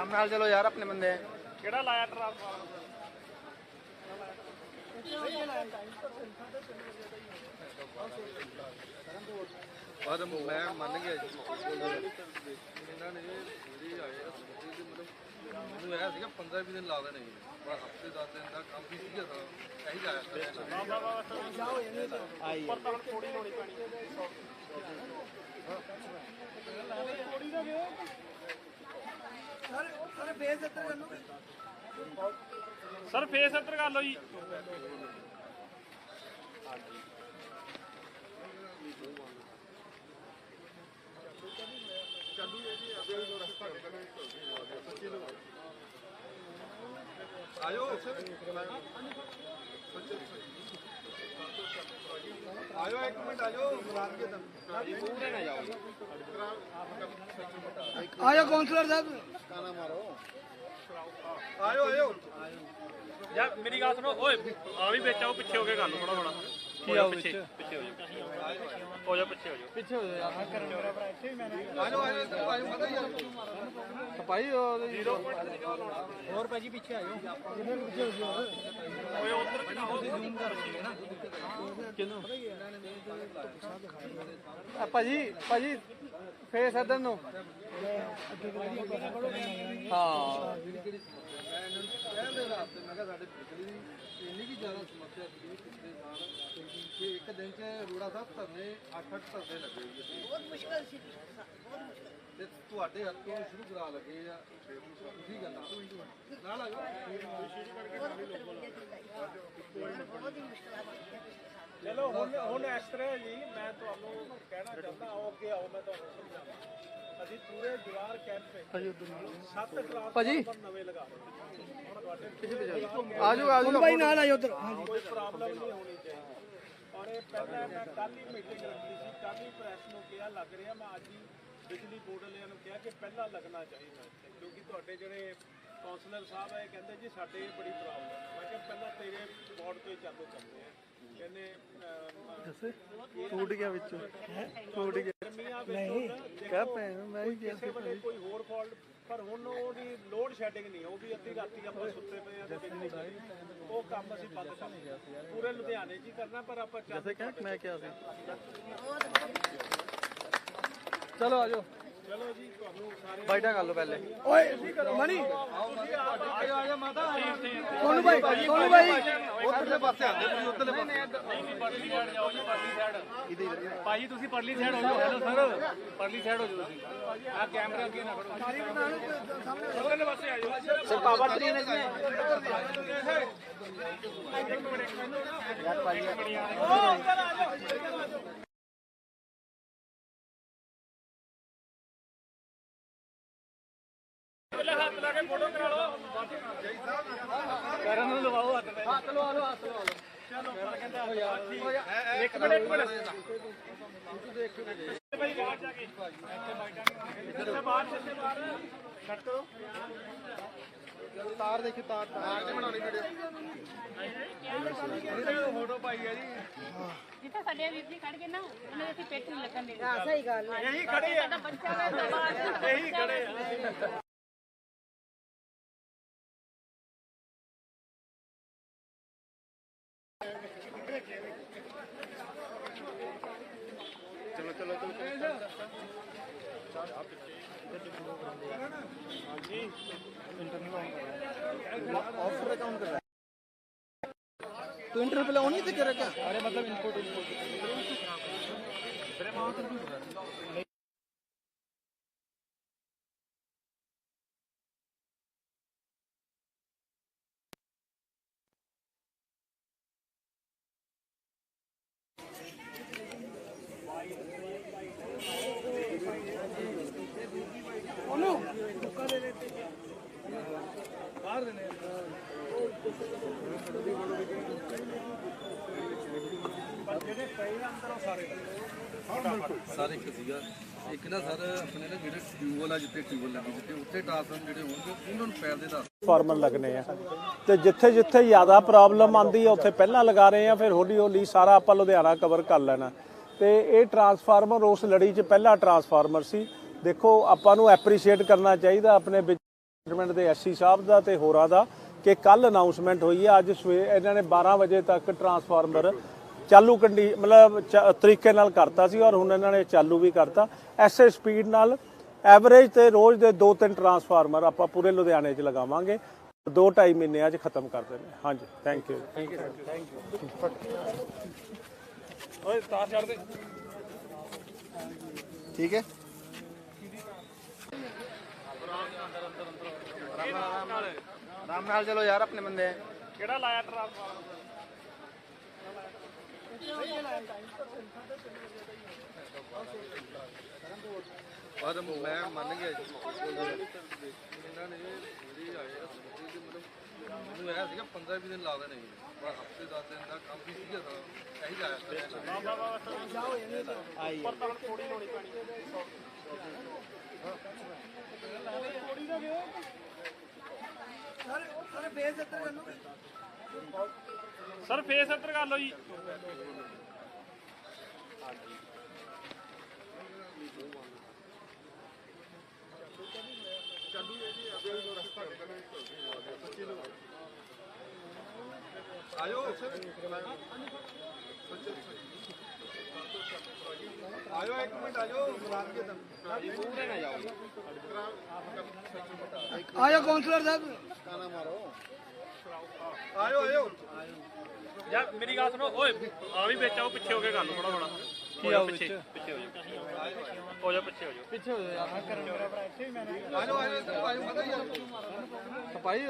ਆਰਾਮ ਨਾਲ ਚਲੋ ਯਾਰ ਆਪਣੇ ਬੰਦੇ। ਕਿਹੜਾ ਲਾਇਆ ਪਰ ਮੈਂ ਮੰਨ ਗਿਆ ਜੀ ਇਹਨਾਂ ਨੇ ਜਿਹੜੀ ਆਏ ਆ ਸਮਝੀ ਤੇ ਮਤਲਬ ਮੈਨੂੰ ਇਹ ਸੀਗਾ 15 20 ਦਿਨ ਲਾ ਦੇਣੇ ਸੀ। ਪਰ ਹਫ਼ਤੇ 10 ਦਿਨ ਦਾ ਕੰਮ ਵੀ ਸੀਗਾ ਸਾਰਾ ਇਹੀ ਲਾਇਆ ਕਰਿਆ ਉੱਪਰ ਤਾਂ ਹੁਣ ਥੋੜੀ ਲਾਉਣੀ ਪੈਣੀ। ਸਰ ਫੇਸ ਅੰਦਰ ਕਰ ਲਓ ਜੀ। ਆਜੋ। ਆਜੋ ਇੱਕ ਮਿੰਟ ਆਜੋ ਬੁਲਾ ਕੇ ਆਜੋ ਕਾਉਂਸਲਰ ਸਾਹਿਬ। ਆਜੋ ਆਜੋ ਯਾਰ ਮੇਰੀ ਗੱਲ ਸੁਣੋ। ਓਏ ਆ ਵੀ ਵਿੱਚ ਆਓ ਪਿੱਛੇ ਹੋ ਕੇ ਗੱਲ ਥੋੜਾ ਥੋੜਾ ਆਓ ਪਿੱਛੇ। ਪਿੱਛੇ ਹੋ ਜਾਓ। ਹੋ ਜਾਓ ਪਿੱਛੇ ਹੋ ਜਾਓ। ਪਿੱਛੇ ਹੋ ਜਾ ਆਜੋ ਆਜੋ ਆਜੋ ਮਤਾ ਯਾਰ ਭਾਈ ਹੋਰ ਭਾਜੀ ਪਿੱਛੇ ਓਏ ਉਧਰ ਆ ਭਾਜੀ ਭਾਜੀ ਫੇਸ ਇਧਰ ਨੂੰ। ਹਾਂ। ਕਹਿੰਦੇ ਰਾਸਤੇ ਮੈਂ ਕਿਹਾ ਸਾਡੇ ਬਿਜਲੀ ਦੀ ਇੰਨੀ ਕੀ ਜ਼ਿਆਦਾ ਸਮੱਸਿਆ ਸੀ ਪਿਛਲੇ ਇੱਕ ਦਿਨ 'ਚ ਰੋੜਾ ਸਾਹਿਬ ਧਰਨੇ 8-8 ਧਰਨੇ ਲੱਗੇ ਜੀ ਬਹੁਤ ਮੁਸ਼ਕਲ ਸੀ ਤੇ ਤੁਹਾਡੇ ਹੱਥੋਂ ਸ਼ੁਰੂ ਕਰਾ ਲੱਗੇ ਆ ਤੁਸੀਂ ਗੱਲ ਨਾਲ ਆ ਚਲੋ ਹੁਣ ਹੁਣ ਇਸ ਤਰ੍ਹਾਂ ਹੈ ਜੀ ਮੈਂ ਤੁਹਾਨੂੰ ਕਹਿਣਾ ਚਾਹੁੰਦਾ ਆਓ ਅੱਗੇ ਆਓ ਮੈਂ ਤੁਹਾਨੂੰ ਸਮਝਾਵਾਂ। ਅਸੀਂ ਪੂਰੇ ਜਵਾਰ ਕੈਂਪ ਵਿੱਚ ਸੱਤ ਕਲਾਸ ਭਾਜੀ। ਨਵੇਂ ਲਗਾ ਰਹੇ ਹਾਂ। ਹੁਣ ਤੁਹਾਡੇ ਆਜੋ ਆਜੋ। ਭਾਈ ਨਾਲ ਆਜੋ ਉਧਰ। ਕੋਈ ਪ੍ਰੋਬਲਮ ਨਹੀਂ ਹੋਣੀ ਚਾਹੀਦੀ। ਔਰ ਇਹ ਪਹਿਲਾਂ ਮੈਂ ਕੱਲ ਹੀ ਮੀਟਿੰਗ ਰੱਖੀ ਸੀ ਕੱਲ ਹੀ ਪ੍ਰੈਸ ਨੂੰ ਕਿਹਾ ਲੱਗ ਰਿਹਾ ਮੈਂ ਅੱਜ ਹੀ ਬਿਜਲੀ ਬੋਰਡ ਵਾਲਿਆਂ ਨੂੰ ਕਿਹਾ ਕਿ ਪਹਿਲਾਂ ਲੱਗਣਾ ਚਾਹੀਦਾ ਇੱਥੇ, ਕਿਉਂਕਿ ਤੁਹਾਡੇ ਜਿਹੜੇ ਕਾਉਂਸਲਰ ਸਾਹਿਬ ਹੈ ਕਹਿੰਦੇ ਜੀ ਸਾਡੇ ਬੜੀ ਪ੍ਰੋਬਲਮ ਹੈ। ਮੈਂ ਕਿਹਾ ਪਹਿਲਾਂ ਤੇਰੇ ਬੋਰਡ ਤੋਂ ਚਾਲੂ ਕਰਦੇ ਆ। ਕਹਿੰਦੇ ਟੁੱਟ ਗਿਆ ਵਿੱਚੋਂ। ਟੁੱਟ ਗਿਆ। ਵਿੱਚ ਕਹਿ ਭੈਣ ਮੈਂ ਹੀ ਕਿਸੇ ਵੇਲੇ ਕੋਈ ਹੋਰ ਫਾਲਟ ਪਰ ਹੁਣ ਉਹਦੀ ਲੋਡ ਸ਼ੈਡਿੰਗ ਨਹੀਂ ਉਹ ਵੀ ਅੱਧੀ ਰਾਤੀ ਆਪਾਂ ਸੁੱਤੇ ਪਏ ਆ ਤੇ ਬਿਜਲੀ ਉਹ ਕੰਮ ਅਸੀਂ ਬੰਦ ਕਰ ਲਿਆ ਪੂਰੇ ਲੁਧਿਆਣੇ ਹੀ ਕਰਨਾ ਪਰ ਆਪਾਂ ਕਹਿ ਮੈਂ ਕਿਹਾ ਸੀ। ਚਲੋ ਆਜੋ ਚਲੋ ਜੀ ਤੁਹਾਨੂੰ ਸਾਰੇ ਬਾਈਟਾ ਕਰ ਲਓ ਪਹਿਲੇ। ਓਏ ਮਣੀ ਆਜੋ ਆਜੋ ਮਾਤਾ ਸੋਨੂ ਭਾਈ ਸੋਨੂ ਭਾਈ। ਉਧਰਲੇ ਪਾਸੇ ਆਂਦੇ ਤੁਸੀਂ ਉਧਰਲੇ ਪਾਸੇ। ਭਾਜੀ ਤੁਸੀਂ ਪਰਲੀ ਸਾਈਡ ਹੋ ਜਾਓ। Hello sir. ਪਰਲੀ ਸਾਈਡ ਹੋ ਜਾਓ ਤੁਸੀਂ। ਆ ਕੈਮਰਾ ਅੱਗੇ ਨਾ ਫੜੋ ਉਧਰਲੇ ਪਾਸੇ ਆ ਜਾਓ। ਸਰ ਪਾਵਰ ਟ੍ਰੀ ਨੇ ਪਹਿਲਾਂ ਹੱਥ ਲਾ ਕੇ ਫੋਟੋ ਕਰਾ ਲਓ। ਕਰਨ ਨੂੰ ਲਵਾਓ ਹੱਥ ਤੇ ਹੱਥ ਲਵਾ ਲਓ ਹੱਥ ਲਵਾ ਲਓ। ਇੱਕ ਮਿੰਟ ਇੱਕ ਮਿੰਟ ਭਾਈ ਬਾਹਰ ਜਾ ਕੇ। ਇੱਥੇ ਬਾਹਰ ਚੱਲੇ ਬਾਹਰ। ਕੱਟ ਕਰੋ। ਤਾਰ ਦੇਖੀ ਤਾਰ। ਤਾਰ ਤੇ ਬਣਾਉਣੀ ਵੀਡੀਓ। ਫੋਟੋ ਪਾਈ ਆ ਜੀ? ਜਿੱਥੇ ਸਾਡੇ ਵੀਰ ਜੀ ਖੜ ਗਏ ਨਾ ਉਹਨਾਂ ਦੇ ਅਸੀਂ ਪੇਟ ਨਹੀਂ ਲੱਗਣ ਦੇਣੀ। ਸਹੀ ਗੱਲ ਹੈ। ਇਹੀ ਖੜੇ ਆ। ਇਹੀ ਖੜੇ ਆ। तू इंटर पे ऑन नहीं थे कर क्या अरे मतलब इनपुट ਸਾਰੇ ਇੱਕ ਸੀਗਾ। ਇੱਕ ਨਾ ਸਰ ਆਪਣੇ ਨਾ ਜਿਹੜੇ ਟਿਊਬਲ ਆ ਜਿੱਥੇ ਟਿਊਬਲ ਲੱਗੀ ਜਿੱਥੇ ਉੱਥੇ ਟ੍ਰਾਂਸਫਾਰਮ ਜਿਹੜੇ ਹੋਣਗੇ ਉਹਨਾਂ ਨੂੰ ਪੈਰ ਦੇ ਦਾ ਫਾਰਮਰ ਲੱਗਣੇ ਆ। ਤੇ ਜਿੱਥੇ ਜਿੱਥੇ ਜ਼ਿਆਦਾ ਪ੍ਰੋਬਲਮ ਆਂਦੀ ਆ ਉੱਥੇ ਪਹਿਲਾਂ ਲਗਾ ਰਹੇ ਆ ਫਿਰ ਹੌਲੀ ਹੌਲੀ ਸਾਰਾ ਆਪਾਂ ਲੁਧਿਆਣਾ ਕਵਰ ਕਰ ਲੈਣਾ। ਤੇ ਇਹ ਟਰਾਂਸਫਾਰਮਰ ਉਸ ਲੜੀ 'ਚ ਪਹਿਲਾ ਟਰਾਂਸਫਾਰਮਰ ਸੀ। ਦੇਖੋ ਆਪਾਂ ਨੂੰ ਐਪਰੀਸ਼ੀਏਟ ਕਰਨਾ ਚਾਹੀਦਾ ਆਪਣੇ ਡਿਪਾਰਟਮੈਂਟ ਦੇ ਐਸਸੀ ਸਾਹਿਬ ਦਾ ਤੇ ਹੋਰਾਂ ਦਾ ਕਿ ਕੱਲ ਅਨਾਉਂਸਮੈਂਟ ਹੋਈ ਹੈ ਅੱਜ ਸਵੇ ਇਹਨਾਂ ਨੇ 12 ਵਜੇ ਤੱਕ ਟਰਾਂਸਫਾਰਮਰ ਚਾਲੂ ਕੰਡੀ ਮਤਲਬ ਤਰੀਕੇ ਨਾਲ ਕਰਤਾ ਸੀ ਔਰ ਹੁਣ ਇਹਨਾਂ ਨੇ ਚਾਲੂ ਵੀ ਕਰਤਾ। ਐਸੇ ਸਪੀਡ ਨਾਲ ਐਵਰੇਜ ਤੇ ਰੋਜ਼ ਦੇ 2-3 ਟਰਾਂਸਫਾਰਮਰ ਆਪਾਂ ਪੂਰੇ ਲੁਧਿਆਣੇ 'ਚ ਲਗਾਵਾਂਗੇ। 2-2.5 ਮਹੀਨਿਆਂ 'ਚ ਖਤਮ ਕਰ ਦੇਣੇ ਹਾਂਜੀ ਥੈਂਕ ਯੂ ਠੀਕ ਹੈ। ਰਾਮ ਨਾਲ ਚਲੋ ਯਾਰ ਆਪਣੇ ਬੰਦੇ। ਕਿਹੜਾ ਲਾਇਆ ਟਰਾਂਸਫਾਰਮਰ? ਪਰ ਮੈਂ ਮੰਨ ਗਿਆ ਜੀ ਇਹਨਾਂ ਨੇ ਜਿਹੜੇ ਆਏ ਆ ਸਮਝੇ ਕਿ ਮਤਲਬ ਮੈਨੂੰ ਇਹ ਸੀਗਾ 15 20 ਦਿਨ ਲਾ ਦੇਣੇ ਸੀ। ਪਰ ਹਫ਼ਤੇ 10 ਦਿਨ ਦਾ ਕੰਮ ਵੀ ਸੀਗਾ ਸਾਰਾ ਇਹੀ ਲਾਇਆ ਕਰਿਆ ਸਰ ਫੇਸ 70 ਕਰ ਲਓ ਜੀ। ਆਜੋ। ਆਜੋ ਇੱਕ ਮਿੰਟ ਆਜੋ। ਬੁਲਾਣ ਕੇ ਆਜੋ ਕਾਉਂਸਲਰ ਸਾਹਿਬ ਆਜੋ ਆਜੋ ਯਾਰ ਮੇਰੀ ਗੱਲ ਸੁਣੋ ਓਏ ਆ ਵੀ ਵਿੱਚ ਆਓ ਪਿੱਛੇ ਹੋ ਕੇ ਗੱਲ ਥੋੜਾ ਥੋੜਾ ਕੀ ਆਓ ਪਿੱਛੇ ਪਿੱਛੇ ਹੋ ਜਾਓ ਹੋ ਜਾਓ ਪਿੱਛੇ ਹੋ ਜਾਓ ਪਿੱਛੇ ਹੋ ਜਾ ਯਾਰ। ਮੈਂ ਕਰਨ ਆਜੋ ਆਜੋ ਆਜੋ ਮਤਾ ਯਾਰ ਭਾਈ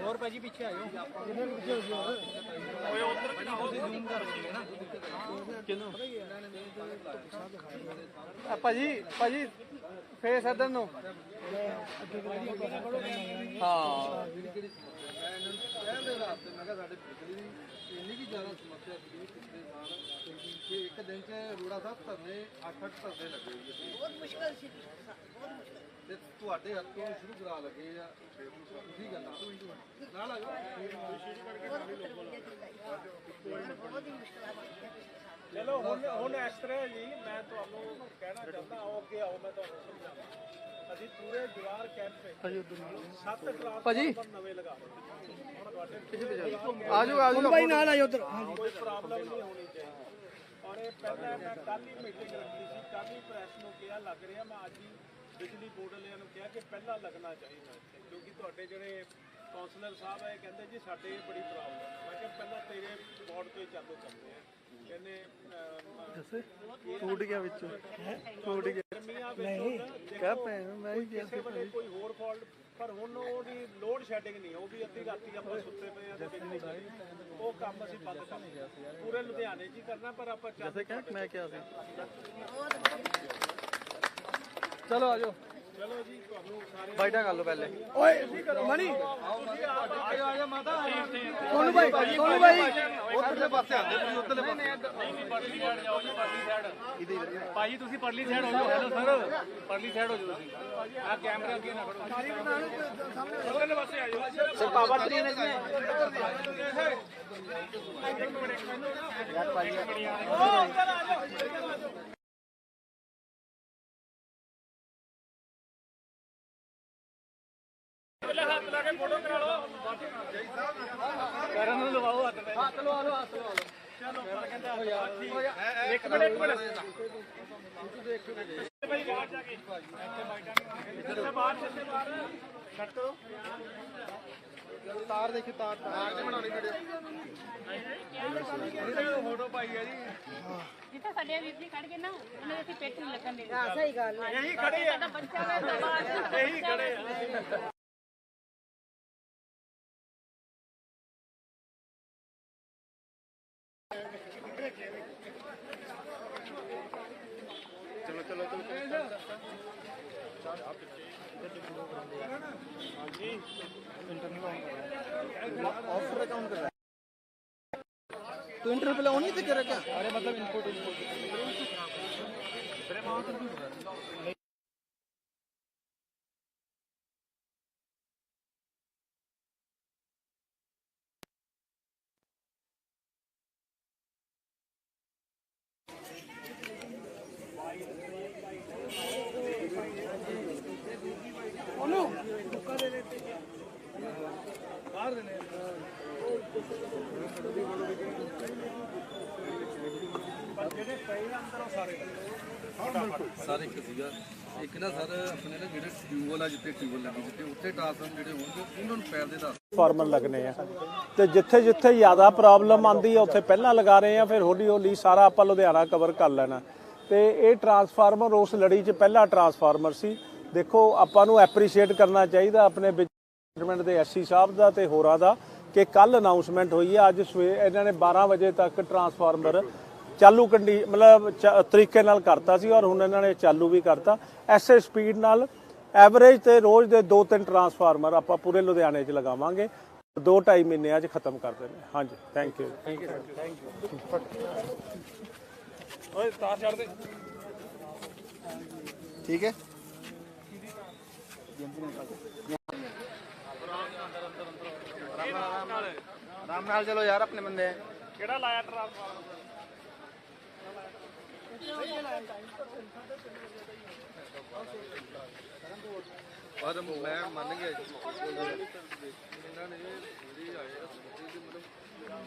ਹੋਰ ਭਾਜੀ ਪਿੱਛੇ ਆਇਓ ਓਏ ਉਧਰ ਕਿਹੜਾ ਆ ਭਾਜੀ ਭਾਜੀ ਫੇਸ ਇਧਰ ਨੂੰ ਹਾਂ ਕਹਿਣ ਦੇ ਰਾਤ ਤੇ ਮੈਂ ਕਿਹਾ ਸਾਡੇ ਬਿਜਲੀ ਦੀ ਇੰਨੀ ਕੀ ਜ਼ਿਆਦਾ ਸਮੱਸਿਆ ਸੀ ਪਿਛਲੇ ਸਾਲ ਕਿ ਇੱਕ ਦਿਨ 'ਚ ਰੋੜਾ ਸਾਹਿਬ ਧਰਨੇ 8-8 ਧਰਨੇ ਲੱਗੇ ਹੋਏ ਸੀ ਬਹੁਤ ਮੁਸ਼ਕਲ ਸੀ। ਤੇ ਤੁਹਾਡੇ ਹੱਥੋਂ ਸ਼ੁਰੂ ਕਰਾ ਲੱਗੇ ਆ। ਤੁਸੀਂ ਗੱਲਾਂ ਨਾਲ ਆ ਚਲੋ ਹੁਣ ਹੁਣ ਇਸ ਤਰ੍ਹਾਂ ਜੀ ਮੈਂ ਤੁਹਾਨੂੰ ਕਹਿਣਾ ਚਾਹੁੰਦਾ ਆਓ ਅੱਗੇ ਆਓ ਮੈਂ ਤੁਹਾਨੂੰ ਸਮਝਾਵਾਂ ਅਸੀਂ ਪੂਰੇ ਜਵਾਰ ਕੈਂਪ ਵਿੱਚ ਸੱਤ ਕਲਾਸ ਭਾਜੀ। ਨਵੇਂ ਲਗਾ ਦਿੱਤੇ। ਹੁਣ ਤੁਹਾਡੇ ਆਜੋ ਆਜੋ। ਭਾਈ ਨਾਲ ਆਜੋ ਉਧਰ। ਕੋਈ ਪ੍ਰੋਬਲਮ ਨਹੀਂ ਹੋਣੀ ਚਾਹੀਦੀ। ਔਰ ਇਹ ਪਹਿਲਾਂ ਮੈਂ ਕੱਲ ਹੀ ਮੀਟਿੰਗ ਰੱਖੀ ਸੀ ਕੱਲ ਹੀ ਪ੍ਰੈਸ ਨੂੰ ਕਿਹਾ ਲੱਗ ਰਿਹਾ ਮੈਂ ਅੱਜ ਹੀ ਬਿਜਲੀ ਬੋਰਡ ਵਾਲਿਆਂ ਨੂੰ ਕਿਹਾ ਕਿ ਪਹਿਲਾਂ ਲੱਗਣਾ ਚਾਹੀਦਾ ਇੱਥੇ ਕਿਉਂਕਿ ਤੁਹਾਡੇ ਜਿਹੜੇ ਕਾਉਂਸਲਰ ਸਾਹਿਬ ਇਹ ਕਹਿੰਦੇ ਜੀ ਸਾਡੇ ਬੜੀ ਪ੍ਰੋਬਲਮ ਹੈ ਮੈਂ ਕਿਹਾ ਪਹਿਲਾਂ ਤੇਰੇ ਬੋਰਡ ਤੋਂ ਹੀ ਚਾਲੂ ਕਰਦੇ ਆ। ਕਹਿੰਦੇ ਫੂਡ ਗਿਆ ਵਿੱਚ। ਫੂਡ ਗਿਆ ਨਹੀਂ ਕਹਿ ਭੈਣ ਮੈਂ ਹੀ ਕਿਸੇ ਵੇਲੇ ਕੋਈ ਹੋਰ ਫਾਲਟ ਪਰ ਹੁਣ ਉਹਦੀ ਲੋਡ ਸ਼ੈਡਿੰਗ ਨਹੀਂ ਉਹ ਵੀ ਅੱਧੀ ਰਾਤੀ ਆਪਾਂ ਸੁੱਤੇ ਪਏ ਆ ਤੇ ਬਿਜਲੀ ਗਈ। ਉਹ ਕੰਮ ਅਸੀਂ ਬੰਦ ਕਰ ਪੂਰੇ ਲੁਧਿਆਣੇ 'ਚ ਹੀ ਕਰਨਾ ਪਰ ਆਪਾਂ ਕਹਿ ਮੈਂ ਕਿਹਾ ਸੀ। ਚਲੋ ਆਜੋ ਚਲੋ ਜੀ ਤੁਹਾਨੂੰ ਸਾਰੇ ਬਾਈਟਾ ਕਰ ਲਓ ਪਹਿਲੇ। ਓਏ ਮਣੀ ਆਜਾ ਮਾਤਾ। ਸੋਨੂ ਭਾਈ ਸੋਨੂ ਭਾਈ। ਉਧਰਲੇ ਪਾਸੇ ਆਂਦੇ ਤੁਸੀਂ ਉਧਰਲੇ ਪਰਲੀ ਸਾਈਡ ਜਾਓ ਜੀ ਪਰਲੀ ਸਾਈਡ ਭਾਜੀ ਤੁਸੀਂ ਪਰਲੀ ਸਾਈਡ ਹੋ ਜਾਓ। ਹੈਲੋ ਸਰ ਪਰਲੀ ਸਾਈਡ ਹੋ ਜਾਓ ਤੁਸੀਂ। ਆ ਕੈਮਰਾ ਅੱਗੇ ਨਾ ਫੜੋ ਉਧਰਲੇ ਪਾਸੇ ਆ ਜਾਓ। ਸਰ ਪਾਵਰ ਟ੍ਰੇਨ ਇਸ ਪਹਿਲੇ ਹੱਥ ਲਾ ਕੇ ਫੋਟੋ ਕਰਾ ਲਓ ਕਰਨ ਨੂੰ ਲਵਾਓ ਹੱਥ ਤੇ ਹੱਥ ਲਵਾ ਲਓ ਹੱਥ ਲਵਾ ਲਓ ਚਲੋ ਪਰ ਕਹਿੰਦਾ ਇੱਕ ਮਿੰਟ ਇੱਕ ਮਿੰਟ ਭਾਈ ਬਾਹਰ ਜਾ ਕੇ ਇੱਥੇ ਬਾਹਰ ਜਿੱਥੇ ਬਾਹਰ ਕੱਟੋ ਤਾਰ ਦੇਖੀ ਤਾਰ ਤਾਰ ਬਣਾਉਣੀ ਫੋਟੋ ਪਾਈ ਆ ਜੀ ਜਿੱਥੇ ਸਾਡੇ ਵੀਰ ਜੀ ਖੜ ਗਏ ਨਾ ਉਹਨਾਂ ਦੇ ਅਸੀਂ ਪੇਟ ਨਹੀਂ ਲੱਗਣ ਦੇ ਹਾਂ ਸਹੀ ਗੱਲ ਇਹੀ ਖੜੇ ਆ। ਸਾਡਾ ਬੱਚਾ ऑफ अकाउंट कर रहा है तो इंटर पे ऑन नहीं दिख रहा क्या अरे मतलब इनपुट इनपुट ਸੀਗਾ। ਇੱਕ ਨਾ ਸਰ, ਆਪਣੇ ਨਾ ਜਿਹੜੇ ਟਿਊਬਲ ਆ, ਜਿੱਥੇ ਟਿਊਬਲ ਲੱਗੀ, ਜਿੱਥੇ ਉੱਥੇ ਟਾਸਨ ਜਿਹੜੇ ਹੋਣਗੇ, ਉਹਨਾਂ ਨੂੰ ਪੈਰ ਦੇ ਦਾ ਫਾਰਮਰ ਲੱਗਨੇ ਆ। ਤੇ ਜਿੱਥੇ ਜਿੱਥੇ ਜ਼ਿਆਦਾ ਪ੍ਰੋਬਲਮ ਆਂਦੀ ਹੈ ਉੱਥੇ ਪਹਿਲਾਂ ਲਗਾ ਰਹੇ ਆ, ਫਿਰ ਹੌਲੀ ਹੌਲੀ ਸਾਰਾ ਆਪਾਂ ਲੁਧਿਆਣਾ ਕਵਰ ਕਰ ਲੈਣਾ। ਤੇ ਇਹ ਟਰਾਂਸਫਾਰਮਰ ਉਸ ਲੜੀ 'ਚ ਪਹਿਲਾ ਟਰਾਂਸਫਾਰਮਰ ਸੀ। ਦੇਖੋ, ਆਪਾਂ ਨੂੰ ਐਪਰੀਸ਼ੀਏਟ ਕਰਨਾ ਚਾਹੀਦਾ ਆਪਣੇ ਡਿਪਾਰਟਮੈਂਟ ਦੇ ਐਸਸੀ ਸਾਹਿਬ ਦਾ ਤੇ ਹੋਰਾਂ ਦਾ ਕਿ ਕੱਲ ਅਨਾਉਂਸਮੈਂਟ ਹੋਈ ਹੈ ਅੱਜ ਸਵੇ ਇਹਨਾਂ ਨੇ 12 ਵਜੇ ਤੱਕ ਟਰਾਂਸਫਾਰਮਰ ਚਾਲੂ ਕੰਡੀ ਮਤਲਬ ਤਰੀਕੇ ਨਾਲ ਕਰਤਾ ਸੀ ਔਰ ਹੁਣ ਇਹਨਾਂ ਨੇ ਚਾਲੂ ਵੀ ਕਰਤਾ। ਐਸੇ ਸਪੀਡ ਨਾਲ ਐਵਰੇਜ ਤੇ ਰੋਜ਼ ਦੇ 2-3 ਟਰਾਂਸਫਾਰਮਰ ਆਪਾਂ ਪੂਰੇ ਲੁਧਿਆਣੇ 'ਚ ਲਗਾਵਾਂਗੇ। 2-2.5 ਮਹੀਨਿਆਂ 'ਚ ਖਤਮ ਕਰ ਦੇਣੇ। ਹਾਂਜੀ ਥੈਂਕ ਯੂ ਠੀਕ ਹੈ ਆਰਾਮ ਨਾਲ ਚਲੋ ਯਾਰ ਆਪਣੇ ਬੰਦੇ ਕਿਹੜਾ ਲਾਇਆ ਟਰਾਂਸਫਾਰਮਰ? ਪਰ ਮੈਂ ਮੰਨ ਗਿਆ ਜੀ। ਇਹਨਾਂ ਨੇ ਜਿਹੜੇ ਆਏ ਆ ਸਮਝੇ ਕਿ ਮਤਲਬ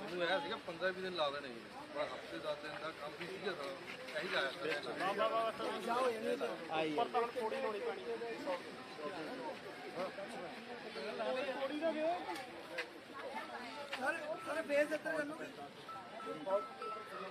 ਮੈਨੂੰ ਇਹ ਸੀਗਾ 15 20 ਦਿਨ ਲਾ ਦੇਣੇ ਸੀ। ਪਰ ਹਫ਼ਤੇ 10 ਦਿਨ ਦਾ ਕੰਮ ਵੀ ਸੀਗਾ ਸਾਰਾ ਇਹੀ ਲਾਇਆ ਸਰ ਫੇਸ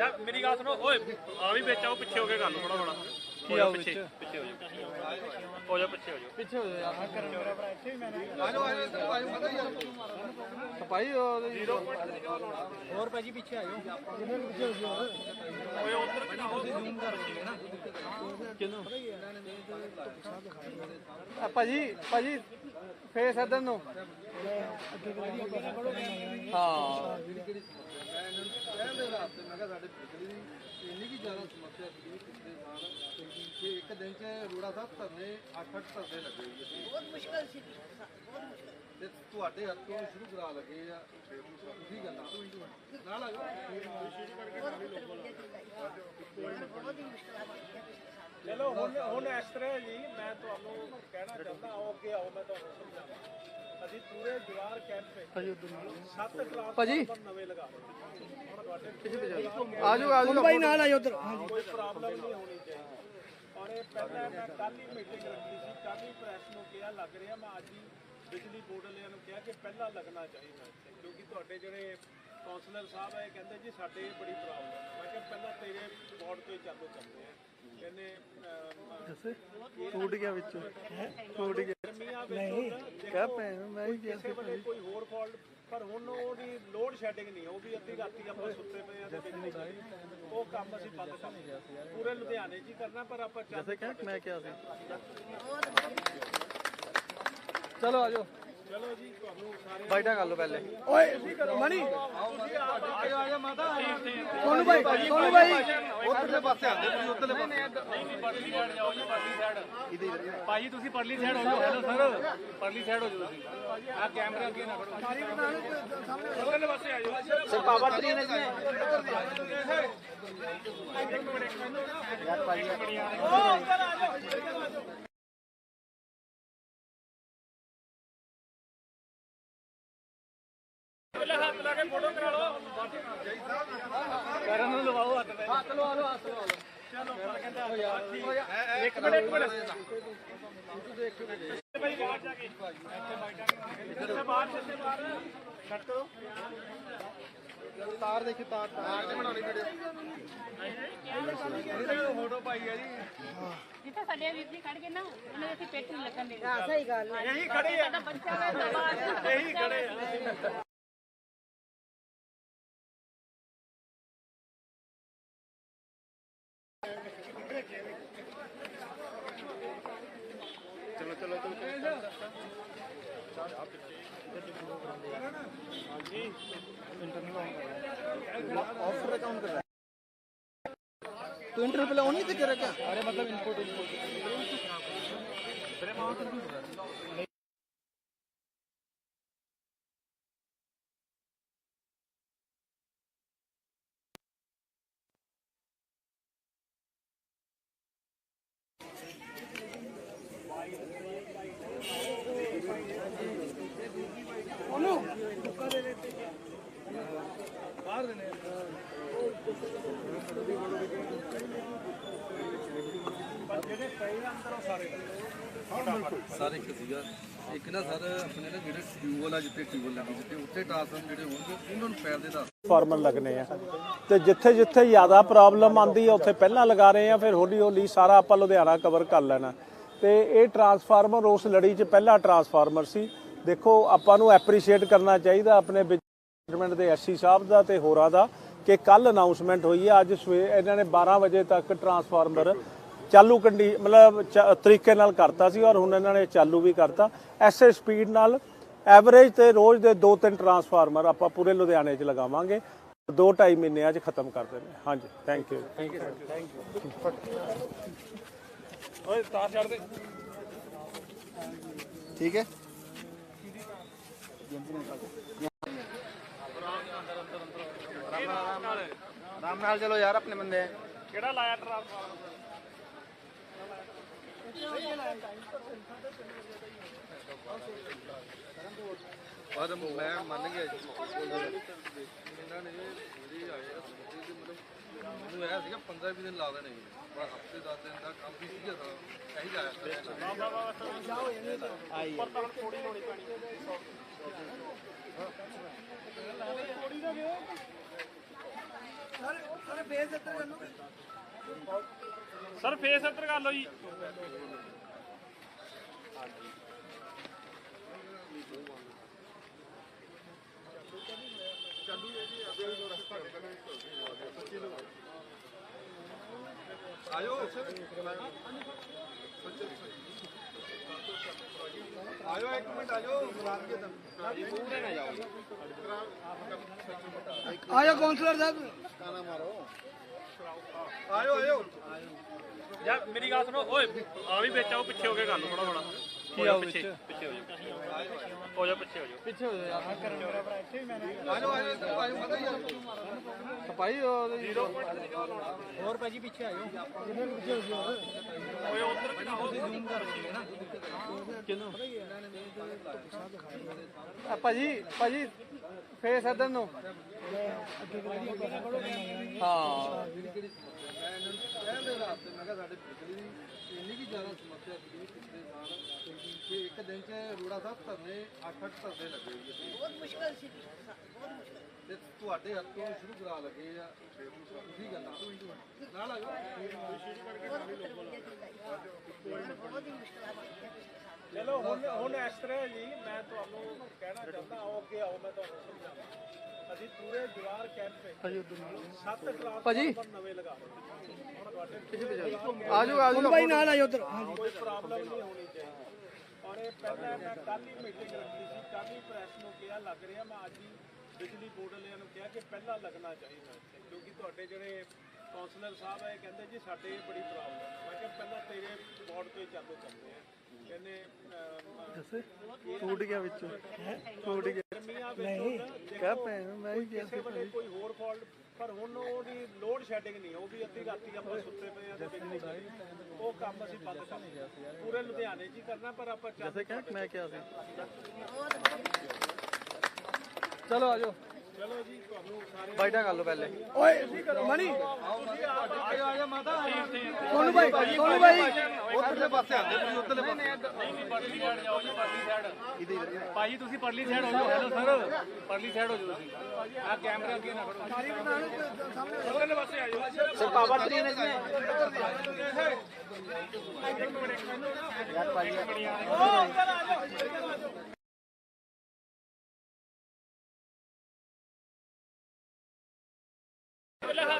ਯਾਰ ਮੇਰੀ ਗੱਲ ਸੁਣੋ ਓਏ ਆ ਵੀ ਵਿੱਚ ਆਓ ਪਿੱਛੇ ਹੋ ਕੇ ਗੱਲ ਥੋੜਾ ਥੋੜਾ ਕੀ ਆਓ ਪਿੱਛੇ ਪਿੱਛੇ ਹੋ ਜਾਓ ਹੋ ਜਾਓ ਪਿੱਛੇ ਹੋ ਜਾਓ ਪਿੱਛੇ ਆਜੋ ਆਜੋ ਇੱਧਰ ਆਜੋ ਮਤਾ ਯਾਰ ਭਾਈ ਓਏ ਉਧਰ ਚੜਾਓ ਭਾਜੀ ਭਾਜੀ ਫੇਸ ਇਧਰ ਨੂੰ? ਹਾਂ ਕਹਿੰਦੇ ਰਾਤ ਤੇ ਮੈਂ ਕਿਹਾ ਸਾਡੇ ਬਿਜਲੀ ਦੀ ਇੰਨੀ ਕੀ ਜ਼ਿਆਦਾ ਸਮੱਸਿਆ ਸੀ ਪਿਛਲੇ ਸਾਲ ਕਿ ਇੱਕ ਦਿਨ 'ਚ ਰੋੜਾ ਸਾਹਿਬ ਧਰਨੇ 8-8 ਧਰਨੇ ਲੱਗੇ ਹੋਏ ਸੀ ਬਹੁਤ ਮੁਸ਼ਕਲ ਸੀ। ਤੇ ਤੁਹਾਡੇ ਹੱਥੋਂ ਸ਼ੁਰੂ ਕਰਾ ਲੱਗੇ ਆ ਤੁਸੀਂ ਗੱਲਾਂ ਨਾਲ ਆ। ਚਲੋ ਹੁਣ ਹੁਣ ਇਸ ਤਰ੍ਹਾਂ ਜੀ ਮੈਂ ਤੁਹਾਨੂੰ ਕਹਿਣਾ ਚਾਹੁੰਦਾ ਆਓ ਅੱਗੇ ਆਓ ਮੈਂ ਤੁਹਾਨੂੰ ਸਮਝਾਵਾਂ ਅਸੀਂ ਪੂਰੇ ਜਵਾਰ ਕੈਂਪ ਵਿੱਚ ਸੱਤ ਟਰਾਂਸਫਾਰਮਰ ਭਾਜੀ। ਨਵੇਂ ਲਗਾ ਰਹੇ ਹੁਣ ਤੁਹਾਡੇ ਆਜੋ ਆਜੋ। ਭਾਈ ਨਾਲ ਆਜੋ ਉਧਰ। ਕੋਈ ਪ੍ਰੋਬਲਮ ਨਹੀਂ ਹੋਣੀ ਚਾਹੀਦੀ। ਔਰ ਇਹ ਪਹਿਲਾਂ ਮੈਂ ਕੱਲ ਹੀ ਮੀਟਿੰਗ ਰੱਖੀ ਸੀ ਕੱਲ ਹੀ ਪ੍ਰੈਸ ਨੂੰ ਕਿਹਾ ਲੱਗ ਰਿਹਾ ਮੈਂ ਅੱਜ ਹੀ ਬਿਜਲੀ ਬੋਰਡ ਵਾਲਿਆਂ ਨੂੰ ਕਿਹਾ ਕਿ ਪਹਿਲਾਂ ਲੱਗਣਾ ਚਾਹੀਦਾ ਕਿਉਂਕਿ ਤੁਹਾਡੇ ਜਿਹੜੇ ਕਾਉਂਸਲਰ ਸਾਹਿਬ ਹੈ ਕਹਿੰਦੇ ਜੀ ਸਾਡੇ ਬੜੀ ਪ੍ਰੋਬਲਮ ਹੈ। ਮੈਂ ਕਿਹਾ ਪਹਿਲਾਂ ਤੇਰੇ ਬੋਰਡ ਤੋਂ ਹੀ ਚਾਲੂ ਕਰਦੇ ਆ ਟੁੱਟ ਗਿਆ ਵਿੱਚ। ਟੁੱਟ ਗਿਆ। ਵਿੱਚ ਕਹਿ ਭੈਣ ਮੈਂ ਵੀ ਗਿਆ ਵੇਲੇ ਕੋਈ ਹੋਰ ਫਾਲਟ ਪਰ ਹੁਣ ਉਹਦੀ ਲੋਡ ਸ਼ੈਡਿੰਗ ਨਹੀਂ ਉਹ ਵੀ ਅੱਧੀ ਰਾਤੀ ਆਪਾਂ ਸੁੱਤੇ ਪਏ ਆ ਤੇ ਬਿਜਲੀ ਗਈ। ਉਹ ਕੰਮ ਅਸੀਂ ਬੰਦ ਕਰ ਲਿਆ ਪੂਰੇ ਲੁਧਿਆਣੇ 'ਚ ਹੀ ਕਰਨਾ ਪਰ ਆਪਾਂ ਚੱਲ ਜੈਸੇ ਕਹਿ ਮੈਂ ਕਿਹਾ ਸੀ। ਚਲੋ ਆਜੋ ਚਲੋ ਜੀ ਤੁਹਾਨੂੰ ਸਾਰੇ ਬਾਈਟਾ ਕਰ ਲਓ ਪਹਿਲੇ। ਓਏ ਮਣੀ ਆਜੋ ਮਾਤਾ ਸੋਨੂ ਭਾਈ ਸੋਨੂ ਭਾਈ। ਉਧਰਲੇ ਪਾਸੇ ਆਂਦੇ ਤੁਸੀਂ ਉਧਰਲੇ ਪਾਸੇ। ਪਰਲੀ ਸਾਈਡ ਜਾਓ ਜੀ ਪਰਲੀ ਸਾਈਡ ਭਾਜੀ ਤੁਸੀਂ ਪਰਲੀ ਸਾਈਡ ਹੋ ਜਾਓ ਹੈਲੋ ਸਰ। ਪਰਲੀ ਸਾਈਡ ਹੋ ਜਾਓ ਤੁਸੀਂ। ਆ ਕੈਮਰਾ ਅੱਗੇ ਨਾ ਫੜੋ ਉਧਰਲੇ ਪਾਸੇ ਆ ਜਾਓ। ਸਰ ਪਾਵਰ 3 ਨੇ ਪਹਿਲੇ ਹੱਥ ਲਾ ਕੇ ਫੋਟੋ ਕਰਾ ਲਓ ਕਰਨ ਨੂੰ ਲਵਾਓ ਹੱਥ ਤੇ ਹੱਥ ਲਵਾ ਲਓ ਹੱਥ ਲਵਾ ਲਓ ਚਲੋ ਕਹਿੰਦਾ ਇੱਕ ਮਿੰਟ ਇੱਕ ਮਿੰਟ ਭਾਈ ਬਾਹਰ ਜਾ ਕੇ ਇੱਥੇ ਬੈਠਾਂਗੇ ਇੱਥੇ ਬਾਹਰ ਇੱਥੇ ਬਾਹਰ ਕੱਟ ਕਰੋ ਤਾਰ ਦੇਖੀ ਤਾਰ ਤਾਰ ਤੇ ਬਣਾਉਣੀ ਵੀਡੀਓ ਫੋਟੋ ਪਾਈ ਆ ਜੀ ਜਿੱਥੇ ਸਾਡੇ ਵੀਰ ਜੀ ਖੜ ਗਏ ਨਾ ਉਹਨਾਂ ਦੇ ਅਸੀਂ ਪੇਟ ਨਹੀਂ ਲੱਗਣ ਦੇਣਾ। ਸਹੀ ਗੱਲ ਇਹੀ ਖੜੇ ਆ। ਇਹੀ ਖੜੇ ਆ। ਸਾਰੇ ਇੱਕ ਸੀਗਾ। ਇੱਕ ਨਾ ਸਰ, ਆਪਣੇ ਨਾ ਜਿਹੜੇ ਟਿਊਬਲ ਆ, ਜਿੱਥੇ ਟਿਊਬਲ ਲੱਗੀ ਜਿੱਥੇ ਉੱਥੇ ਟ੍ਰਾਂਸਫਾਰਮ ਜਿਹੜੇ ਹੋਣਗੇ, ਉਹਨਾਂ ਨੂੰ ਪੈਰ ਦੇ ਦੱਸ ਫਾਰਮਲ ਲੱਗਣੇ ਆ। ਤੇ ਜਿੱਥੇ ਜਿੱਥੇ ਜ਼ਿਆਦਾ ਪ੍ਰੋਬਲਮ ਆਂਦੀ ਹੈ ਉੱਥੇ ਪਹਿਲਾਂ ਲਗਾ ਰਹੇ ਆ, ਫਿਰ ਹੌਲੀ ਹੌਲੀ ਸਾਰਾ ਆਪਾਂ ਲੁਧਿਆਣਾ ਕਵਰ ਕਰ ਲੈਣਾ। ਤੇ ਇਹ ਟਰਾਂਸਫਾਰਮਰ ਉਸ ਲੜੀ 'ਚ ਪਹਿਲਾ ਟਰਾਂਸਫਾਰਮਰ ਸੀ। ਦੇਖੋ, ਆਪਾਂ ਨੂੰ ਐਪਰੀਸ਼ੀਏਟ ਕਰਨਾ ਚਾਹੀਦਾ ਆਪਣੇ ਡਿਪਾਰਟਮੈਂਟ ਦੇ ਐਸਸੀ ਸਾਹਿਬ ਦਾ ਤੇ ਹੋਰਾਂ ਦਾ ਕਿ ਕੱਲ ਅਨਾਉਂਸਮੈਂਟ ਹੋਈ ਹੈ ਅੱਜ ਸਵੇ ਇਹਨਾਂ ਨੇ 12 ਵਜੇ ਤੱਕ ਟਰਾਂਸਫਾਰਮਰ ਚਾਲੂ ਕੰਡੀ ਮਤਲਬ ਤਰੀਕੇ ਨਾਲ ਕਰਤਾ ਸੀ ਔਰ ਹੁਣ ਇਹਨਾਂ ਨੇ ਚਾਲੂ ਵੀ ਕਰਤਾ। ਐਸੇ ਸਪੀਡ ਨਾਲ ਐਵਰੇਜ ਤੇ ਰੋਜ਼ ਦੇ 2-3 ਟਰਾਂਸਫਾਰਮਰ ਆਪਾਂ ਪੂਰੇ ਲੁਧਿਆਣੇ 'ਚ ਲਗਾਵਾਂਗੇ। ਦੋ ਢਾਈ ਮਹੀਨੇ 'ਚ ਖਤਮ ਕਰ ਦੇਣੇ। ਹਾਂਜੀ ਥੈਂਕ ਯੂ ਥੈਂਕ ਯੂ ਠੀਕ ਹੈ। ਰਾਮ ਨਾਲ ਚਲੋ ਯਾਰ ਆਪਣੇ ਬੰਦੇ। ਕਿਹੜਾ ਲਾਇਆ ਟਰਾਂਸਫਾਰਮਰ? ਪਰ ਮੈਂ ਮੰਨ ਗਿਆ ਜੀ ਇਹਨਾਂ ਨੇ ਮੇਰੇ ਆਏ ਆ ਸਮਝੀ ਤੇ ਮਤਲਬ ਮੈਨੂੰ ਆਇਆ ਸੀਗਾ 15 20 ਦਿਨ ਲਾ ਦੇਣੇ ਪਰ ਹਫ਼ਤੇ 10 ਦਿਨ ਦਾ ਕੰਮ ਵੀ ਸੀਗਾ ਤਾਂ ਇਹੀ ਲਾਇਆ ਬਾਬਾ ਬਾਬਾ ਜਾ ਹੋ। ਜਾਂਦੇ ਪਰ ਤਾਂ ਥੋੜੀ ਲੋਣੀ ਪੈਣੀ ਥੋੜੀ ਦਾ ਗਿਆ ਸਾਰੇ ਸਾਰੇ ਬੇਸ ਦਿੱਤੇ ਫੇਸ ਅੰਦਰ ਕਰ ਲਓ ਜੀ। ਆਜੋ ਆਜੋ ਇੱਕ ਮਿੰਟ ਆਜੋ ਬੁਲਾਣ ਕੇ ਤਾਂ ਆਇਆ ਕਾਉਂਸਲਰ ਸਾਹਿਬ। ਆਜੋ ਆਜੋ ਯਾਰ ਮੇਰੀ ਗੱਲ ਸੁਣੋ। ਓਏ ਆ ਵੀ ਵਿੱਚ ਆਓ ਪਿੱਛੇ ਹੋ ਕੇ ਗੱਲ ਥੋੜਾ ਥੋੜਾ ਕੀ ਆਓ ਪਿੱਛੇ ਪਿੱਛੇ ਹੋ ਜਾਓ। ਹੋ ਜਾਓ ਪਿੱਛੇ ਹੋ ਜਾਓ। ਪਿੱਛੇ ਆਜੋ ਆਜੋ ਆਜੋ ਮਤਾ ਯਾਰ ਸਪਾਈ ਹੋਰ ਭਾਜੀ ਪਿੱਛੇ ਆਇਓ। ਓਏ ਉਧਰ ਭਾਜੀ ਭਾਜੀ ਫੇਸ ਇਧਰ ਨੂੰ ਹਾਂ। ਕਹਿਣ ਦੇ ਆਧਾਰ ਮੈਂ ਕਿਹਾ ਸਾਡੇ ਬਿਜਲੀ ਦੀ ਇੰਨੀ ਕੀ ਜ਼ਿਆਦਾ ਸਮੱਸਿਆ ਸੀ ਪਿਛਲੇ ਸਾਲ ਕਿ ਇੱਕ ਦਿਨ 'ਚ ਰੋੜਾ ਸਾਹਿਬ ਧਰਨੇ 8-8 ਧਰਨੇ ਲੱਗੇ ਹੋਏ ਸੀ ਬਹੁਤ ਮੁਸ਼ਕਲ ਸੀ ਤੇ ਤੁਹਾਡੇ ਹੱਥੋਂ ਸ਼ੁਰੂ ਕਰਾ ਲੱਗੇ ਆ ਤੁਸੀਂ ਗੱਲਾਂ ਨਾਲ ਆ ਚਲੋ ਹੁਣ ਹੁਣ ਇਸ ਤਰ੍ਹਾਂ ਜੀ ਮੈਂ ਤੁਹਾਨੂੰ ਕਹਿਣਾ ਚਾਹੁੰਦਾ ਆਓ ਅੱਗੇ ਆਓ ਮੈਂ ਤੁਹਾਨੂੰ ਸਮਝਾਵਾਂ ਅਸੀਂ ਪੂਰੇ ਜਵਾਰ ਕੈਂਪ ਵਿੱਚ ਸੱਤ ਕਲਾਸ ਭਾਜੀ। ਨਵੇਂ ਲਗਾ ਰਹੇ ਆਜੋ ਆਜੋ। ਭਾਈ ਨਾਲ ਆਜੋ ਉਧਰ। ਕੋਈ ਪ੍ਰੋਬਲਮ ਨਹੀਂ ਹੋਣੀ ਚਾਹੀਦੀ। ਔਰ ਇਹ ਪਹਿਲਾਂ ਮੈਂ ਕੱਲ ਹੀ ਮੀਟਿੰਗ ਰੱਖੀ ਸੀ ਕੱਲ ਹੀ ਪ੍ਰੈਸ ਨੂੰ ਕਿਹਾ ਲੱਗ ਰਿਹਾ ਮੈਂ ਅੱਜ ਹੀ ਬਿਜਲੀ ਬੋਰਡ ਵਾਲਿਆਂ ਨੂੰ ਕਿਹਾ ਕਿ ਪਹਿਲਾਂ ਲੱਗਣਾ ਚਾਹੀਦਾ ਕਿਉਂਕਿ ਤੁਹਾਡੇ ਜਿਹੜੇ ਕਾਉਂਸਲਰ ਸਾਹਿਬ ਹੈ ਕਹਿੰਦੇ ਜੀ ਸਾਡੇ ਬੜੀ ਪ੍ਰੋਬਲਮ ਹੈ ਮੈਂ ਕਿਹਾ ਪਹਿਲਾਂ ਤੇਰੇ ਬੋਰਡ ਤੋਂ ਹੀ ਚਾਲੂ ਕਰਦੇ ਆ। ਕਹਿੰਦੇ ਅਮ, ਟੁੱਟ ਗਿਆ ਵਿੱਚੋਂ। ਟੁੱਟ ਗਿਆ। ਗਰਮੀਆਂ ਵਿੱਚ ਕਹਿ ਭੈਣ ਮੈਂ ਵੀ ਗਿਆ ਕਿਸੇ ਵੇਲੇ ਕੋਈ ਹੋਰ ਫਾਲਟ ਪਰ ਹੁਣ ਉਹਦੀ ਲੋਡ ਸ਼ੈਡਿੰਗ ਨਹੀਂ ਉਹ ਵੀ ਅੱਧੀ ਰਾਤੀ ਆਪਾਂ ਸੁੱਤੇ ਪਏ ਆ ਤੇ ਬਿਜਲੀ ਗਈ। ਉਹ ਕੰਮ ਅਸੀਂ ਬੰਦ ਕਰ ਲਿਆ ਪੂਰੇ ਲੁਧਿਆਣੇ 'ਚ ਹੀ ਕਰਨਾ ਪਰ ਆਪਾਂ ਚੱਲ ਜੈਸੇ ਕਹਿ ਮੈਂ ਕਿਹਾ ਸੀ। ਚਲੋ ਆਜੋ ਚਲੋ ਜੀ ਤੁਹਾਨੂੰ ਸਾਰੇ ਬਾਈਟਾ ਕਰ ਲਓ ਪਹਿਲੇ। ਓਏ ਮਣੀ ਆਜੋ ਆਜੋ ਮਾਤਾ ਸੋਨੂ ਭਾਈ ਸੋਨੂ ਭਾਈ। ਉਧਰਲੇ ਪਾਸੇ ਆਂਦੇ ਤੁਸੀਂ ਉਧਰਲੇ ਪਾਸੇ। ਭਾਜੀ ਤੁਸੀਂ ਪਰਲੀ ਸਾਈਡ ਹੋ ਜਾਓ। ਹੈਲੋ ਸਰ ਪਰਲੀ ਸਾਈਡ ਹੋ ਜਾਓ ਤੁਸੀਂ। ਆ ਕੈਮਰਾ ਅੱਗੇ ਨਾ ਕਰੋ ਉਧਰਲੇ ਪਾਸੇ ਆ ਜਾਓ। ਸਰ ਪਾਵਰ 3 ਨੇ ਪਹਿਲੇ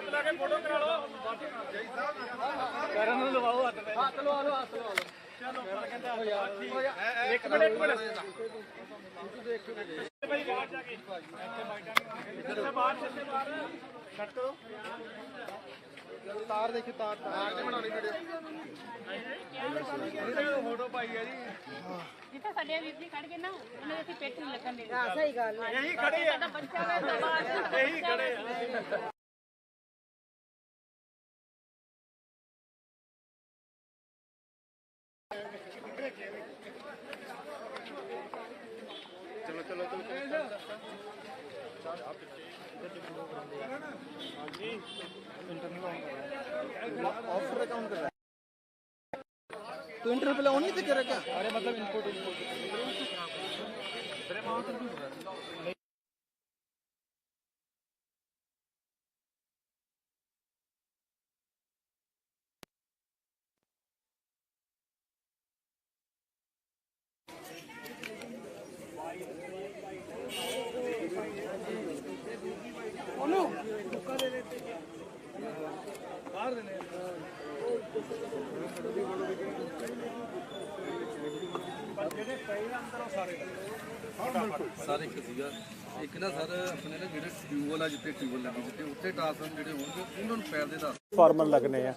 ਹੱਥ ਲਾ ਕੇ ਫੋਟੋ ਕਰਾ ਲਓ। ਕਰਨ ਨੂੰ ਲਵਾਓ ਹੱਥ ਤੇ ਹੱਥ ਲਵਾ ਲਓ ਹੱਥ ਲਵਾ ਲਓ। ਇੱਕ ਮਿੰਟ ਇੱਕ ਮਿੰਟ। ਭਾਈ ਬਾਹਰ ਜਾ ਕੇ। ਇੱਥੇ ਬਾਹਰ ਚੱਲੇ ਬਾਹਰ। ਕੱਟ ਕਰੋ। ਤਾਰ ਦੇਖੀ ਤਾਰ। ਤਾਰ ਤੇ ਬਣਾਉਣੀ ਵੀਡੀਓ ਫੋਟੋ ਪਾਈ ਹੈ ਜੀ? ਜਿੱਥੇ ਸਾਡੇ ਵੀਰ ਜੀ ਖੜ ਗਏ ਨਾ ਉਹਨਾਂ ਦੇ ਅਸੀਂ ਪਿੱਠ ਨਹੀਂ ਲੱਗਣ ਦੇਣੀ। ਸਹੀ ਗੱਲ ਹੈ। ਇਹੀ ਖੜੇ ਆ। ਸਾਡਾ ਬੱਚਾ ऑफर अकाउंट कर रहा है तो इंटर पे ऑन नहीं तो कर रहा क्या अरे मतलब इनपुट इनपुट ਹੋਣਗੇ ਉਹਨਾਂ ਲੱਗਣੇ ਆ।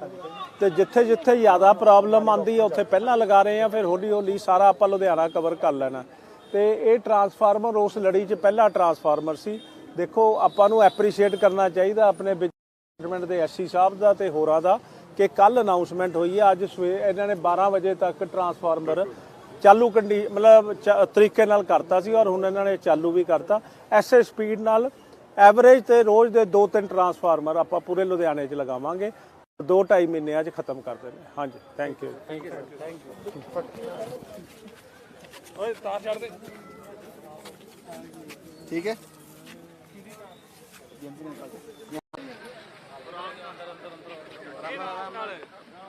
ਤੇ ਜਿੱਥੇ ਜਿੱਥੇ ਜ਼ਿਆਦਾ ਪ੍ਰੋਬਲਮ ਆਂਦੀ ਹੈ ਉੱਥੇ ਪਹਿਲਾਂ ਲਗਾ ਰਹੇ ਆ, ਫਿਰ ਹੌਲੀ ਹੌਲੀ ਸਾਰਾ ਆਪਾਂ ਲੁਧਿਆਣਾ ਕਵਰ ਕਰ ਲੈਣਾ। ਤੇ ਇਹ ਟਰਾਂਸਫਾਰਮਰ ਉਸ ਲੜੀ 'ਚ ਪਹਿਲਾ ਟਰਾਂਸਫਾਰਮਰ ਸੀ। ਦੇਖੋ, ਆਪਾਂ ਨੂੰ ਐਪਰੀਸ਼ੀਏਟ ਕਰਨਾ ਚਾਹੀਦਾ ਆਪਣੇ ਡਿਪਾਰਟਮੈਂਟ ਦੇ ਐਸਸੀ ਸਾਹਿਬ ਦਾ ਤੇ ਹੋਰਾਂ ਦਾ ਕਿ ਕੱਲ ਅਨਾਉਂਸਮੈਂਟ ਹੋਈ ਹੈ ਅੱਜ ਸਵੇ, ਇਹਨਾਂ ਨੇ 12 ਵਜੇ ਤੱਕ ਟਰਾਂਸਫਾਰਮਰ ਚਾਲੂ ਕੰਡੀ, ਮਤਲਬ ਚ- ਤਰੀਕੇ ਨਾਲ ਕਰਤਾ ਸੀ ਔਰ ਹੁਣ ਇਹਨਾਂ ਨੇ ਚਾਲੂ ਵੀ ਕਰਤਾ। ਐਸੇ ਸਪੀਡ ਨਾਲ ਐਵਰੇਜ ਤੇ ਰੋਜ਼ ਦੇ ਦੋ ਤਿੰਨ ਟਰਾਂਸਫਾਰਮਰ ਆਪਾਂ ਪੂਰੇ ਲੁਧਿਆਣੇ 'ਚ ਲਗਾਵਾਂਗੇ। 2-2.5 ਮਹੀਨਿਆਂ 'ਚ ਖਤਮ ਕਰ ਦੇਣੇ ਹਾਂਜੀ ਥੈਂਕ ਯੂ ਠੀਕ ਹੈ।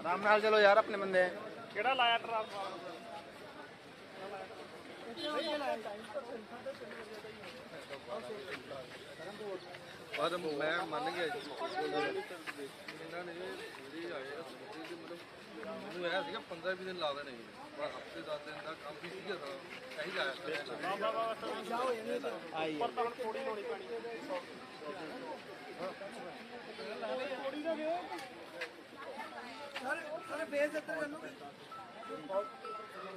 ਰਾਮ ਨਾਲ ਚਲੋ ਯਾਰ ਆਪਣੇ ਬੰਦੇ। ਕਿਹੜਾ ਲਾਇਆ ਟਰਾਂਸਫਾਰਮਰ ਪਰ ਮੈਂ ਮੰਨ ਗਿਆ ਜੀ ਇਹਨਾਂ ਨੇ ਜਿਹੜੀ ਆਏ ਆ ਸਬਜ਼ੀ ਦੀ ਮਤਲਬ ਮੈਨੂੰ ਇਹ ਸੀਗਾ 15 20 ਦਿਨ ਲਾ ਦੇਣੇ ਸੀ। ਪਰ ਹਫ਼ਤੇ 10 ਦਿਨ ਦਾ ਕੰਮ ਵੀ ਸੀਗਾ ਤਾਂ ਸਹੀ ਲਾਇਆ ਵਾਹ ਵਾਹ ਵਾਹ ਸਭ ਆਈ ਪਰ ਤਾਂ ਥੋੜੀ ਹੋਣੀ ਪੈਣੀ ਥੋੜੀ ਦਾ ਵੇ ਸਾਰੇ ਸਾਰੇ ਭੇਜ ਦਿੱਤੇ ਮੈਨੂੰ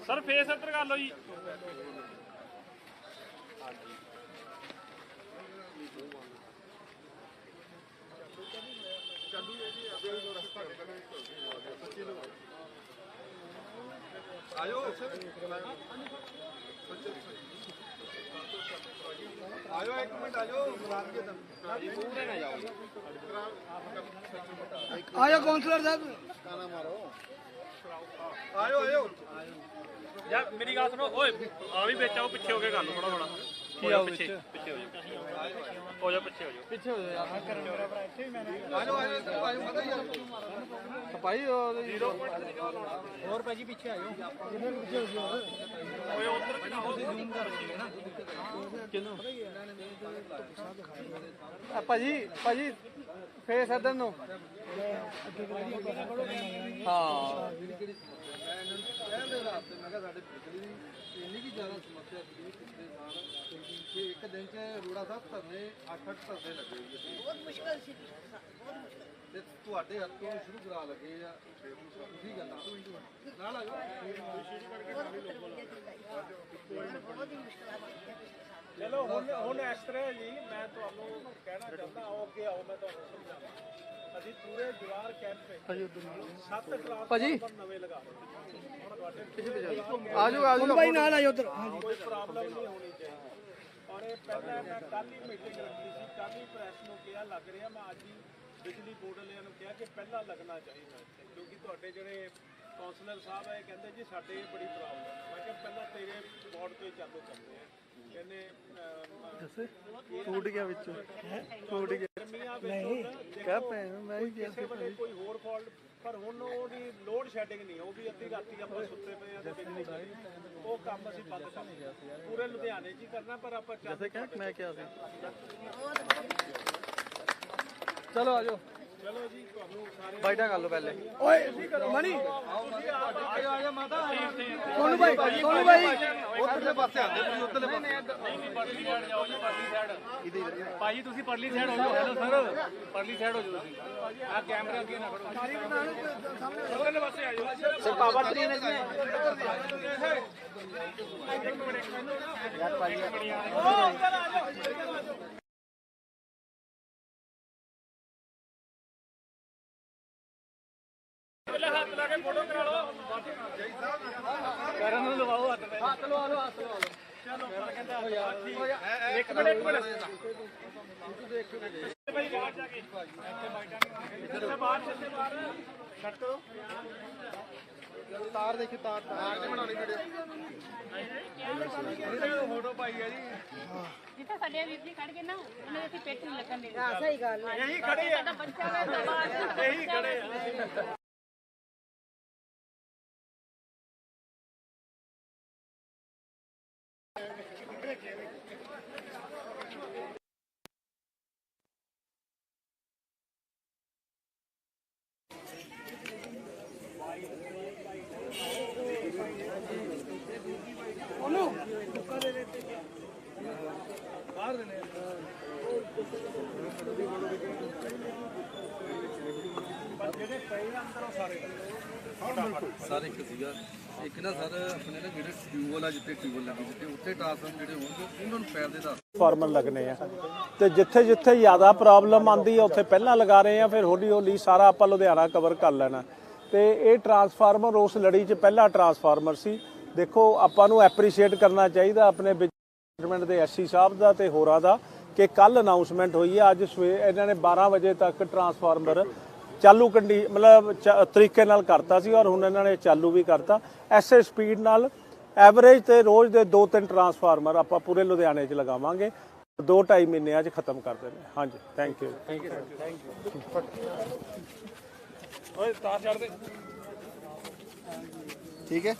ਫੇਸ ਇੱਧਰ ਕਰ ਲਓ ਜੀ। ਆਇਓ। ਆਇਓ ਇੱਕ ਮਿੰਟ ਆਇਓ। ਰਾਤ ਕੇ ਦਮ ਪੂਰੇ ਨਾ ਜਾਓ ਆਇਆ ਕਾਉਂਸਲਰ ਸਾਹਿਬ। ਆਇਓ ਆਇਓ। ਯਾਰ ਮੇਰੀ ਗੱਲ ਸੁਣੋ ਓਏ ਆ ਵੀ ਵਿੱਚ ਆਓ ਪਿੱਛੇ ਹੋ ਕੇ ਗੱਲ ਥੋੜਾ ਥੋੜਾ ਕੀ ਆਓ ਪਿੱਛੇ ਪਿੱਛੇ ਹੋ ਜਾਓ ਹੋ ਜਾਓ। ਪਿੱਛੇ ਹੋ ਜਾਓ। ਪਿੱਛੇ ਆਇਓ ਆਇਓ ਆਇਓ ਪਤਾ ਹੀ ਆ। ਭਾਈ ਹੋਰ ਭਾਜੀ ਪਿੱਛੇ ਆਇਓ। ਓਏ। ਉਧਰ ਭਾਜੀ ਭਾਜੀ ਫੇਸ ਇਧਰ ਨੂੰ। ਹਾਂ ਕਹਿੰਦੇ ਰਾਤ ਤੇ ਮੈਂ ਕਿਹਾ ਸਾਡੇ ਬਿਜਲੀ ਦੀ ਇੰਨੀ ਕੀ ਜ਼ਿਆਦਾ ਸਮੱਸਿਆ ਸੀ ਪਿਛਲੇ ਸਾਲ ਕਿ ਇੱਕ ਦਿਨ ਚ ਰੋੜਾ ਸਾਹਿਬ ਧਰਨੇ 8-8 ਧਰਨੇ ਲੱਗੇ ਹੋਏ ਸੀ ਬਹੁਤ ਮੁਸ਼ਕਲ ਸੀ ਤੇ ਤੁਹਾਡੇ ਹੱਥੋਂ ਸ਼ੁਰੂ ਕਰਾ ਲੱਗੇ ਆ। ਤੁਸੀਂ ਗੱਲਾਂ ਨਾਲ ਆ। ਚਲੋ ਹੁਣ ਹੁਣ ਇਸ ਤਰ੍ਹਾਂ ਜੀ ਮੈਂ ਤੁਹਾਨੂੰ ਕਹਿਣਾ ਚਾਹੁੰਦਾ ਆਓ ਅੱਗੇ ਆਓ ਮੈਂ ਤੁਹਾਨੂੰ ਸਮਝਾਵਾਂ। ਅਸੀਂ ਪੂਰੇ ਜਵਾਰ ਕੈਂਪ ਵਿੱਚ ਸੱਤ ਕਲਾਸ ਭਾਜੀ। ਨਵੇਂ ਲਗਾ ਰਹੇ ਆਜੋ ਆਜੋ ਭਾਈ ਨਾਲ ਆਇਓ ਉਧਰ। ਕੋਈ ਪ੍ਰੋਬਲਮ ਨਹੀਂ ਹੋਣੀ ਚਾਹੀਦੀ। ਔਰ ਇਹ ਪਹਿਲਾਂ ਮੈਂ ਕੱਲ ਹੀ ਮੀਟਿੰਗ ਰੱਖੀ ਸੀ ਕੱਲ ਹੀ ਪ੍ਰੈਸ ਨੂੰ ਕਿਹਾ ਲੱਗ ਰਿਹਾ ਮੈਂ ਅੱਜ ਹੀ ਬਿਜਲੀ ਬੋਰਡ ਵਾਲਿਆਂ ਨੂੰ ਕਿਹਾ ਕਿ ਪਹਿਲਾਂ ਲੱਗਣਾ ਚਾਹੀਦਾ ਕਿਉਂਕਿ ਤੁਹਾਡੇ ਜਿਹੜੇ ਕਾਉਂਸਲਰ ਸਾਹਿਬ ਹੈ ਇਹ ਕਹਿੰਦੇ ਜੀ ਸਾਡੇ ਬੜੀ ਪ੍ਰੋਬਲਮ ਹੈ ਮੈਂ ਕਿਹਾ ਪਹਿਲਾਂ ਤੇਰੇ ਬੋਰਡ ਤੋਂ ਹੀ ਚਾਲੂ ਕਰਦੇ ਆ। ਕਹਿੰਦੇ ਟੁੱਟ ਗਿਆ ਵਿੱਚ। ਟੁੱਟ ਗਿਆ ਗਰਮੀਆਂ ਵਿੱਚ ਕਹਿ ਭੈਣ ਮੈਂ ਹੀ ਕਿਸੇ ਵੇਲੇ ਕੋਈ ਹੋਰ ਫਾਲਟ ਪਰ ਹੁਣ ਉਹਦੀ ਲੋਡ ਸ਼ੈਡਿੰਗ ਨਹੀਂ ਉਹ ਵੀ ਅੱਧੀ ਰਾਤੀ ਆਪਾਂ ਸੁੱਤੇ ਪਏ ਆ ਤੇ ਬਿਜਲੀ ਚਲੀ ਗਈ। ਉਹ ਕੰਮ ਅਸੀਂ ਬੰਦ ਕਰ ਲਿਆ। ਪੂਰੇ ਲੁਧਿਆਣੇ 'ਚ ਹੀ ਕਰਨਾ ਪਰ ਆਪਾਂ ਚੱਲ ਮੈਂ ਕਿਹਾ ਸੀ। ਚਲੋ। ਆਜੋ ਬਾਈਟਾ ਕਰ ਲਓ ਪਹਿਲੇ। ਓਏ ਮਣੀ ਸੋਨੂ ਭਾਈ ਸੋਨੂ ਭਾਈ। ਉਧਰਲੇ ਪਾਸੇ ਆਂਦੇ ਤੁਸੀਂ ਉਧਰਲੇ ਪਾਸੇ। ਭਾਜੀ ਤੁਸੀਂ ਪਰਲੀ ਸਾਈਡ ਹੋ ਜਾਓ। ਹੈਲੋ ਸਰ ਪਰਲੀ ਸਾਈਡ ਹੋ ਜਾਓ ਤੁਸੀਂ। ਆ ਕੈਮਰਾ ਅੱਗੇ ਨਾ ਫੜੋ ਉਧਰਲੇ ਪਾਸੇ ਆ ਜਾਓ। ਸਰ ਪਾਵਰ 3 ਨੇ ਕਰਨ ਨੂੰ ਲਵਾਓ ਹੱਥ ਤੇ ਹੱਥ ਲਵਾ ਲਓ ਹੱਥ ਲਵਾ ਲਓ। ਚਲੋ ਕਹਿੰਦਾ ਯਾਰ ਇੱਕ ਮਿੰਟ ਇੱਕ ਮਿੰਟ। ਭਾਈ ਬਾਹਰ ਜਾ ਕੇ। ਇੱਥੇ ਬਾਈਟਾਂ ਨਹੀਂ ਇੱਥੇ ਬਾਹਰ ਚੱਲੇ ਬਾਹਰ। ਕੱਟ ਕਰੋ। ਤਾਰ ਦੇਖੀ ਤਾਰ ਤਾਰ। ਤੇ ਬਣਾਉਣੀ ਵੀਡੀਓ ਫੋਟੋ ਪਾਈ ਆ ਜੀ। ਜਿੱਥੇ ਸਾਡੇ ਵੀਰ ਜੀ ਖੜ ਗਏ ਨਾ ਉਹਨਾਂ ਦੇ ਅਸੀਂ ਪਿੱਠ ਨਹੀਂ ਲੱਗਣ ਦੇਣੀ। ਸਹੀ ਗੱਲ ਹੈ। ਇਹੀ ਖੜੇ ਆ। ਇਹੀ ਖੜੇ ਆ ਸਰ ਇੱਕ ਸੀਗਾ ਇੱਕ ਨਾ ਸਰ ਆਪਣੇ ਨਾ ਜਿਹੜੇ ਟਿਊਬਲ ਆ ਜਿੱਥੇ ਟਿਊਬਲ ਲੱਗੀ ਜਿੱਥੇ ਉੱਥੇ ਟ੍ਰਾਂਸਫਾਰਮ ਜਿਹੜੇ ਹੋਣਗੇ ਉਹਨਾਂ ਲੱਗਣੇ ਆ। ਤੇ ਜਿੱਥੇ ਜਿੱਥੇ ਜ਼ਿਆਦਾ ਪ੍ਰੋਬਲਮ ਆਂਦੀ ਆ, ਉੱਥੇ ਪਹਿਲਾਂ ਲਗਾ ਰਹੇ ਆ, ਫਿਰ ਹੌਲੀ ਹੌਲੀ ਸਾਰਾ ਆਪਾਂ ਲੁਧਿਆਣਾ ਕਵਰ ਕਰ ਲੈਣਾ। ਤੇ ਇਹ ਟਰਾਂਸਫਾਰਮਰ ਉਸ ਲੜੀ 'ਚ ਪਹਿਲਾ ਟਰਾਂਸਫਾਰਮਰ ਸੀ। ਦੇਖੋ, ਆਪਾਂ ਨੂੰ ਐਪਰੀਸ਼ੀਏਟ ਕਰਨਾ ਚਾਹੀਦਾ ਆਪਣੇ ਡਿਪਾਰਟਮੈਂਟ ਦੇ ਐਸਸੀ ਸਾਹਿਬ ਦਾ ਤੇ ਹੋਰਾਂ ਦਾ ਕਿ ਕੱਲ ਅਨਾਉਂਸਮੈਂਟ ਹੋਈ ਹੈ ਅੱਜ ਸਵੇ, ਇਹਨਾਂ ਨੇ 12 ਵਜੇ ਤੱਕ ਟਰਾਂਸਫਾਰਮਰ ਚਾਲੂ ਕੰਡੀ, ਮਤਲਬ ਚ- ਤਰੀਕੇ ਨਾਲ ਕਰਤਾ ਸੀ ਔਰ ਹੁਣ ਇਹਨਾਂ ਨੇ ਚਾਲੂ ਵੀ ਕਰਤਾ। ਐਸੇ ਸਪੀਡ ਨਾਲ ਐਵਰੇਜ ਤੇ ਰੋਜ਼ ਦੇ 2-3 ਟਰਾਂਸਫਾਰਮਰ ਆਪਾਂ ਪੂਰੇ ਲੁਧਿਆਣੇ 'ਚ ਲਗਾਵਾਂਗੇ। 2-2.5 ਮਹੀਨਿਆਂ 'ਚ ਖਤਮ ਕਰ ਦੇਣੇ ਹਾਂਜੀ ਥੈਂਕ ਯੂ ਓਏ ਤਾਰ ਛੱਡ ਦੇ। ਠੀਕ ਹੈ।